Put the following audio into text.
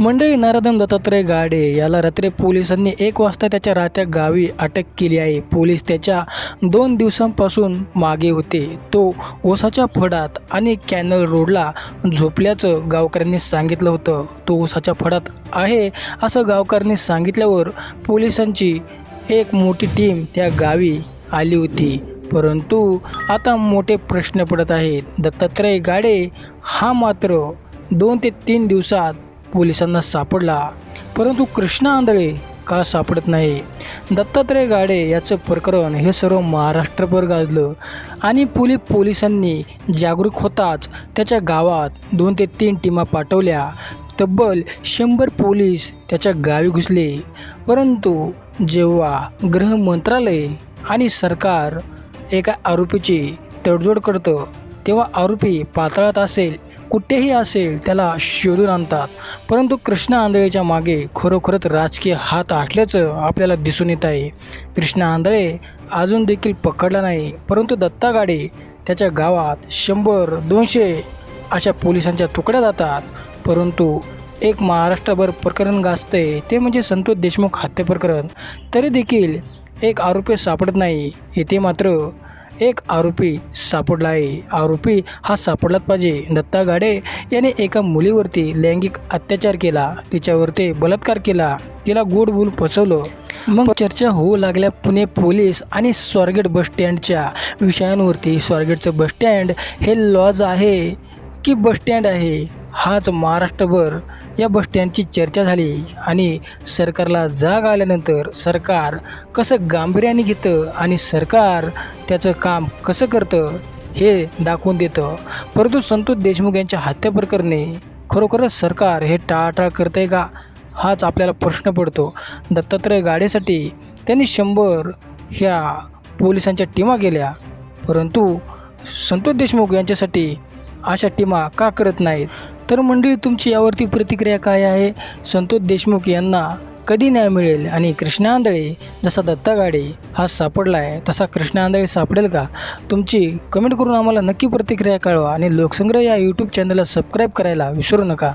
मंडळी नारदम दत्तात्रय गाडे याला रात्री पोलिसांनी एक वाजता त्याच्या राहत्या गावी अटक केली आहे. पोलीस त्याच्या दोन दिवसांपासून मागे होते. तो ओसाच्या फडात आणि कॅनल रोडला झोपल्याचं गावकऱ्यांनी सांगितलं होतं. तो ओसाच्या फडात आहे असं गावकऱ्यांनी सांगितल्यावर पोलिसांची एक मोठी टीम त्या गावी आली होती. परंतु आता मोठे प्रश्न पडत आहेत. दत्तात्रय गाडे हा मात्र दोन ते तीन दिवसात पोलिसांना सापडला. परंतु कृष्णा आंधळे का सापडत नाही? दत्तात्रय गाडे याचं प्रकरण हे सर्व महाराष्ट्रभर गाजलं. आणि पुली पोलिसांनी जागरूक होताच त्याच्या गावात दोन ते तीन टीमा पाठवल्या. तब्बल शंभर पोलीस त्याच्या गावी घुसले. परंतु जेव्हा गृह मंत्रालय आणि सरकार एका आरोपीची तडजोड करतं तेव्हा आरोपी पातळात असेल कुठेही असेल त्याला शोधून आणतात. परंतु कृष्णा आंधळेच्या मागे खरोखरच राजकीय हात आटल्याचं आपल्याला दिसून येत आहे. कृष्णा आंधळे अजून देखील पकडला नाही परंतु दत्ता गाडे त्याच्या गावात शंभर दोनशे अशा पोलिसांच्या तुकड्या जातात. परंतु एक महाराष्ट्रभर प्रकरण गाजते ते म्हणजे संतोष देशमुख हत्या प्रकरण तरी देखील एक आरोपी सापडत नाही. येथे मात्र एक आरोपी सापडला आहे. आरोपी हा सापडलाच पाहिजे. दत्ता गाडे याने एका मुलीवरती लैंगिक अत्याचार केला. तिच्यावरती बलात्कार केला. तिला गोड बोल फसवलं मग चर्चा होऊ लागल्या पुणे पोलीस आणि स्वारगेट बसस्टँडच्या विषयांवरती. स्वारगेटचं बसस्टँड हे लॉज आहे की बसस्टँड आहे? हाच महाराष्ट्रभर या बसस्टँडची चर्चा झाली आणि सरकारला जाग आल्यानंतर सरकार कसं गांभीर्याने घेतं आणि सरकार त्याचं काम कसं करतं हे दाखवून देतं. परंतु संतोष देशमुख यांच्या हत्या प्रकरणी खरोखरच सरकार हे टाळाटाळ करतं आहे का? हाच आपल्याला प्रश्न पडतो. दत्तात्रय गाडीसाठी त्यांनी शंभर ह्या पोलिसांच्या टीमा गेल्या परंतु संतोष देशमुख यांच्यासाठी अशा टीमा का करत नाहीत? तर मंडळी तुमची यावरती प्रतिक्रिया काय आहे? संतोष देशमुख यांना कधी न्याय मिळेल? आणि कृष्णा आंधळे जसा दत्ता गाडे हा सापडला आहे तसा कृष्णा आंधळे सापडेल का? तुमची कमेंट करून आम्हाला नक्की प्रतिक्रिया कळवा आणि लोकसंग्रह या यूट्यूब चॅनलला सबस्क्राईब करायला विसरू नका.